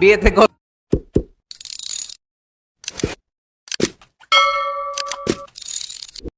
বিয়ে থেকে